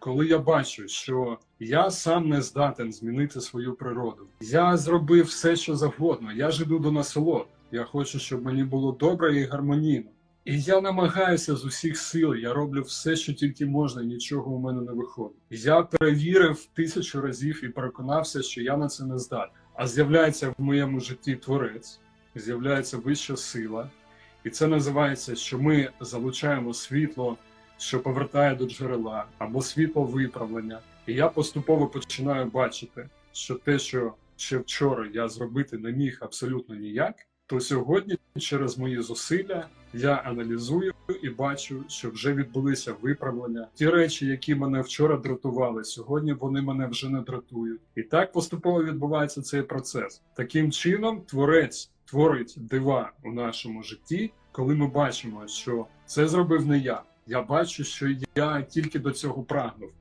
коли я бачу, що я сам не здатен змінити свою природу. Я зробив все, що завгодно. Я ж до насолод. Я хочу, щоб мені було добре і гармонійно. І я намагаюся з усіх сил, я роблю все, що тільки можна, нічого у мене не виходить. Я перевірив тисячу разів і переконався, що я на це не здатен. А з'являється в моєму житті творець, з'являється вища сила, і це називається, що ми залучаємо світло, що повертає до джерела, або світло виправлення. І я поступово починаю бачити, що те, що ще вчора я зробити не міг абсолютно ніяк, то сьогодні через мої зусилля я аналізую і бачу, що вже відбулися виправлення. Ті речі, які мене вчора дратували, сьогодні вони мене вже не дратують. І так поступово відбувається цей процес. Таким чином, творець творить дива у нашому житті, коли ми бачимо, що це зробив не я. Я бачу, що я тільки до цього прагнув.